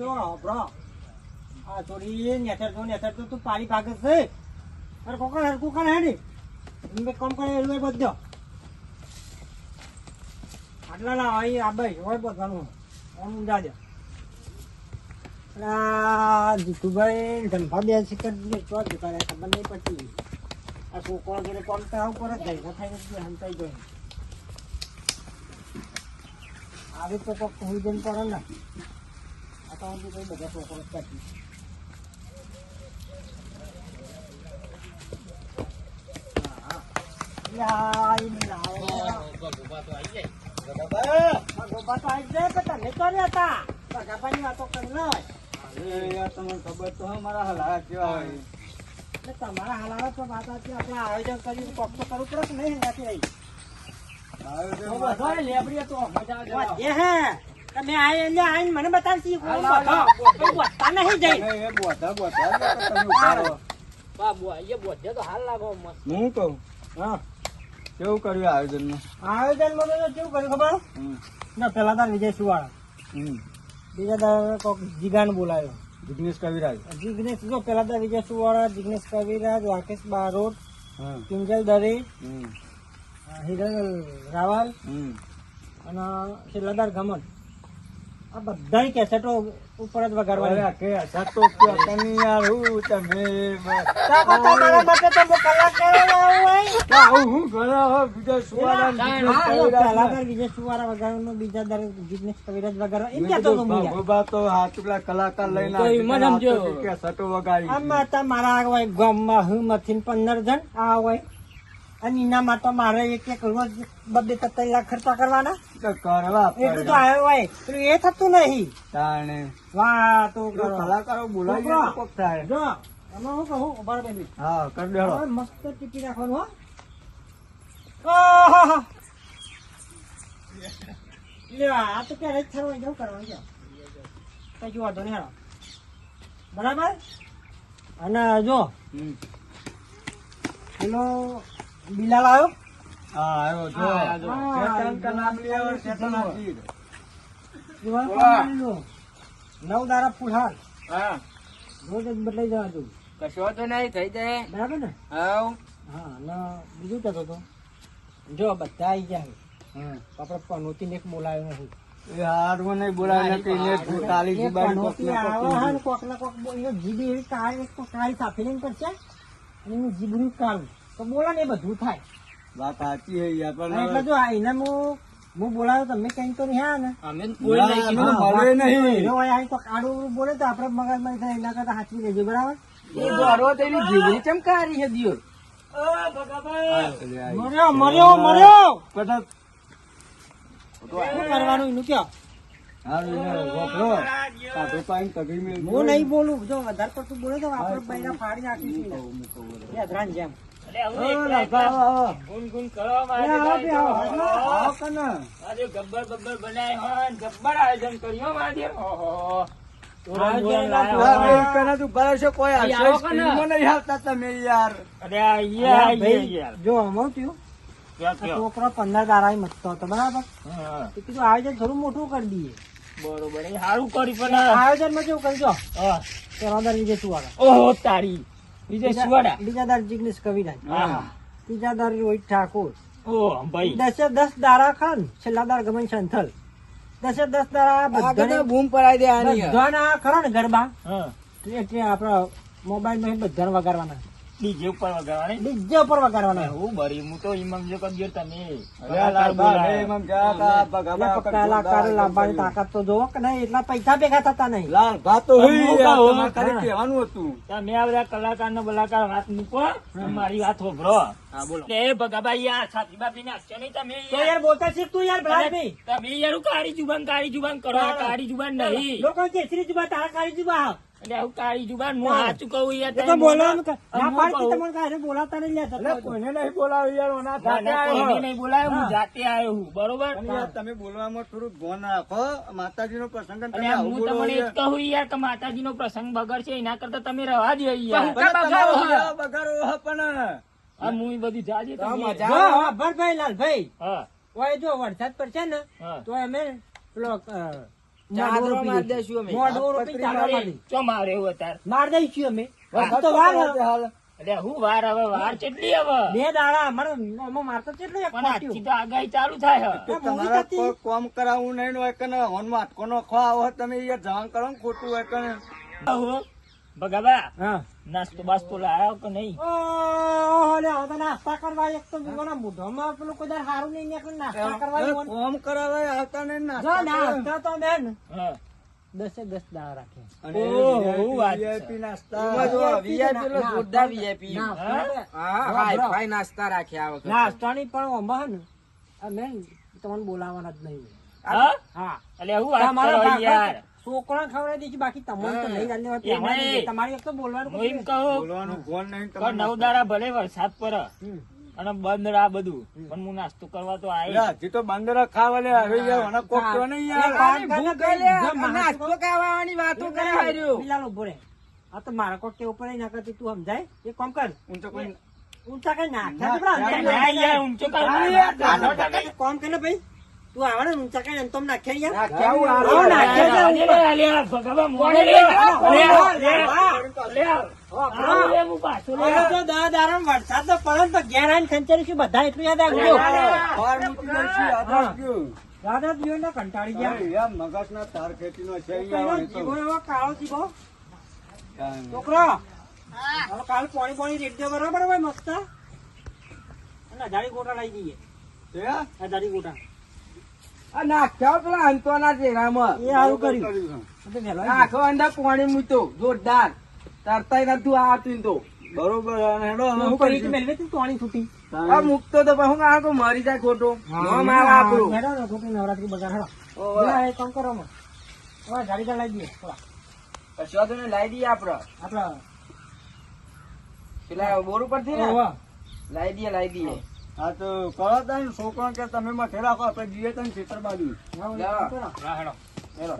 જો, બ્રો. આ થોડી નેથર તો નેથર તો તું પાડી ભાગે છે. અરે કોકણ હરકું કણ હેડી. મેં કોમ કરે એલું એ બધો. આટલા ના હોય આ ભાઈ હોય બધાનું. ઓમ ઊંધા દે જીતુભાઈ ધનભા બે શિખર તો દુકાને ખબર નહીં પડતી. આ છોકરો જોડે કોમ તો આવું પર જ જાય થાય હંતાઈ ગયો આવી તો કોક હોઈ પડે ને. હજુ કઈ બધા છોકરો જ કાઢી હા, ઈ લાવો. ભગોબા તો આઈ જાય પણ તમે તો નહીં હતા. ભગાભાઈની વાતો કરી લો. તમને ખબર તો હે મારા હલારા કેવા હોય એટલે તમારા હાલાવા તો વાત હતી આપણે આયોજન કર્યું કોક તો કરવું પડે કે નહીં એનાથી રહી આયોજન તો મજા આવે. હે તમે આ એને આઈને મને બતાવશી નહીં જઈ. એ બોધા બોધા જ તો તમે ઉતારો. હું. કહું? હા. કેવું કર્યું આયોજનમાં આયોજનમાં તો કેવું કર્યું ખબર? ના પેલા તાર વિજય સુવાળા. બીજા તાર કોક જીગાન બોલાયો. જિગ્નેશ કવિરાજ. જિગ્નેશ જો પેલા તાર વિજય સુવાળા જિગ્નેશ કવિરાજ રાકેશ બારોટ હા. કિંજલ દરે હમ. હિરલ રાવલ હમ. અને શિલાદાર ગમન આ બધા કેસેટો ઉપર જ વગાડવાની અરે કે કે તને હું તમે તમારા માટે તો હું કલાક આવું હોય હું ઘણા હો બીજા વગાડવાનું બીજા દર કવિરાજ વગાડવા એમ હું. તો કલાકાર લઈને તો. સમજો. વગાડી આમાં મારા હોય ગામમાં હું મથીને પંદર જણ આ હોય અને એના માટે મારે એક એક રોજ બબે ત્રણ લાખ ખર્ચા કરવાના. કરવા એટલું તો આવ્યો હોય પેલું એ થતું નહીં. તાણે. વાહ તો કલાકારો બોલાવીએ કોક થાય. જો આમાં હું કહું ઊભા રહો હા કરી દેડો. મસ્ત ટીપી નાખવાનું હો. લ્યો, આ તો ક્યારે જ કરવાનું છે કઈ વાંધો નહીં. બરાબર? અને જો હેલો પેલો બિલાલ આવ્યો હા. આવ્યો જો. ચેતન જો. કા નામ લીયા શેતાન હાથી. જોવા વાહ. પેલો નવ દારા ફૂલહાર હા. રોજ જ બદલાઈ જવા તું કશો તો નહીં થઈ જાય. બરાબર ને? હા ના બીજું કહેતો તો. જો બધા આવી ગયા. હમ. આપણે પનોતી એક બોલાયો નથી એ હારું નહીં બોલાય ને કઈ ને કાલી એ કોક પનોતી ને કોક આવે હે ને જીભ એવી કાળી એક તો કાળી સાફી લઈને કરશે અને એનું જીભનું કાળું તો બોલો ને એ બધું થાય. વાત સાચી હે યાર પણ એટલે જો આ એને હું હું બોલાયો તમે કઈ તો નહીં ને? ના, મળે નહીં. હોય અહીં તો કાળું બોલે તો આપણે મગજમાં થાય એના કરતા હાચવી લેજો બરાબર? મર્યો મર્યો મર્યો! કદાચ શું કરવાનું એનું કયો. હું નહીં બોલું જો વધારે પડતું બોલે તો આપણે બૈરા ફાડી નાખીશું. એ જેમ છોકરો પંદર તારા મતતો હતો બરાબર? કીધું આયોજન થોડું મોટું કરી દઈએ. બરોબર સારું કરી પણ આયોજનમાં કેવું કરજો. પેલા દર ઓહો તારી. વિજય સુવાડા. જિગ્નેશ કવિરાજ. રોહિત ઠાકોર. ભાઈ. દસે દસ દારા ખાન. છેલ્લા દાર ગમન સંથલ. દસે દસ દારા બધાને બૂમ પડાઈ દે બધાના ખરા ને ગરબા. એટલે આપડા મોબાઈલમાં બધાને વગાડવાના. ડીજે ઉપર વગાડવાની? ડીજે ઉપર વગાડવાના. હું બરી હું તો ઇમામ જો કદીર તમે કલાકાર જોરદાર તાકાત તો જોવો કે નહીં? એટલા પૈસા ભેગા થતા નહીં. લાલ ભાત તો કહેવાનું હતું. તમે આ બધા કલાકાર નો બલાકાર વાત મૂકો મારી વાત હોભરો. હા બોલો. એ ભગાભાઈ યાર સાથી બાપી નાખશો નહીં તમે તો યાર. બોલતા શીખ તું યાર ભલા નહીં તમે યાર કાળી જુબાન કાળી જુબાન કરો કાળી જુબાન નહીં. લોકો કેસરી જુબા તારા કાળી જુબા. એટલે હું કાળી જુબાન હું સાચું કહું યાર તો તમે બોલવાનું ના પાડતી કહું. તમને કાંઈ નહીં લ્યા કોઈને નહીં બોલાવ્યું યાર ઓના જાતે આવ્યો. નહીં બોલાયો હું જાતે આવ્યો હું બરોબર? તમે બોલવામાં થોડું ધ્યાન રાખો. માતાજીનો પ્રસંગ તમે હું તમને એ જ કહું યાર કે માતાજી નો પ્રસંગ બગડશે એના કરતા તમે રવા જ યાર. હાથ બગાડો પણ. આ હું બધું જાજે ભરભાઈ લાલભાઈ. હા. ઓય જો વરસાદ પર છે ને તો અમે મારી. દઈશું અમે. મોઢું પતરી પીએ, ચાદરો મારી. મારી. ચો મારે એવું અત્યારે માર દઈશું અમે તો વાર હાલ, હાલ. એટલે હું વાર હવે વાર કેટલી હવે બે દાડા અમારે આમાં મારતો કેટલું પણ આજથી તો આગાહી ચાલુ થાય તમારા કોમ કરાવવું નહીં ને હોય કે હોનમાં હોન માટકો નો ખવા આવો તમે યાર જવાન કરો ખોટું હોય કે હા. નાસ્તો બાસ્તો લાયો કે નહીં? ઓહો, લે, હવે તો નાસ્તા કરવા એક તો બીજોના મોઢામાં પેલું કોઈ દર હારું નહીં નીકળે, નાસ્તા કરવા કોમ કરાવે આવતા નહીં નાસ્તા નાસ્તા તો બેન. હા. દસે દસ દાળ રાખે. VIP નાસ્તા. જોરદાર વીઆઈપી હા? હા? હાઈ-ફાઈ નાસ્તા રાખ્યા આ વખતે. નાસ્તાની પણ ઓમાં ને આ બેન તમને બોલાવવાના જ નહીં. હા? હા. એટલે હું તમારા યાર. છોકરા ખવડાવી દઈશું બાકી તમને તો નહીં. એ તમારે એક તો બોલવાનું હું એમ કહું બોલવાનું ફોન નહીં કે તમને નવ દાડા ભલે વરસાદ પર અને બંદર આ બધું પણ હું નાસ્તો કરવા તો આવ્યો હજી તો બંદર ખાવા લે આવી યાર મને કોક તો નહીં યાર નાસ્તો ખાવાની વાતો કરે હાર્યો. બિલાલ ઊભો રે આ તો મારા કોક ટેવ પડે ના કરતી તું સમજાય. એક કામ કર. ઊંચો કોઈ ઊંચા કઈ નાખ્યા કોમ પેલા કર ભાઈ. તું આવે ને ઊંચા કઈ એમ તો નાખ્યા યાર નાખ્યા હું આ આવો નાખ્યા છે ઉપર. લે, લે, ભગાવા મોઢે લે. લે, લે, લે. આવું લે, હું પાછું લે. હવે તો દસ દાડા વરસાદ તો પડે તો ઘેર આવીને ખંચેરીશું બધા એટલું યાદ રાખજો બહાર મૂકી દઈશું, આ તો હા. ગયું. યાદ જ જોઈને કંટાળી ગયા અરે યાર, મગજના તાર ખેંચીનો છે યાર, પેલો એ તો. જીભો એવો કાળો જીભો છોકરો હવે કાલ પોણી પોણી રેટ રેડજો બરાબર હોય મસ્ત અને અઢારી ગોટા લઈ જઈએ છે? અઢારી ગોટા નાખ્યા પેલા અંતવાના ચહેરામાં. એ સારું કર્યું. તો આખો અંદર પાણી મૂક્યો જોરદાર તરતાય નતું આવતું ને તો બરોબર ને પાણી છૂટી આ તો હું આ મરી જાય ખોટો નોમ આપણું. ને, નવરાત્રી બજાર હેડો. ના, કામ કરો. હવે ગાડી તો લઈ દઈએ થોડા. કશો લાવી દઈએ આપડે આપડા પેલા બોર ઉપરથી ઓવે. લાવી દઈએ લાવી દઈએ હા તો કરો તમે છોકરા કે તમે મઠે રાખો આપણે જઈએ તમે ખેતર બાજુ. હેડો.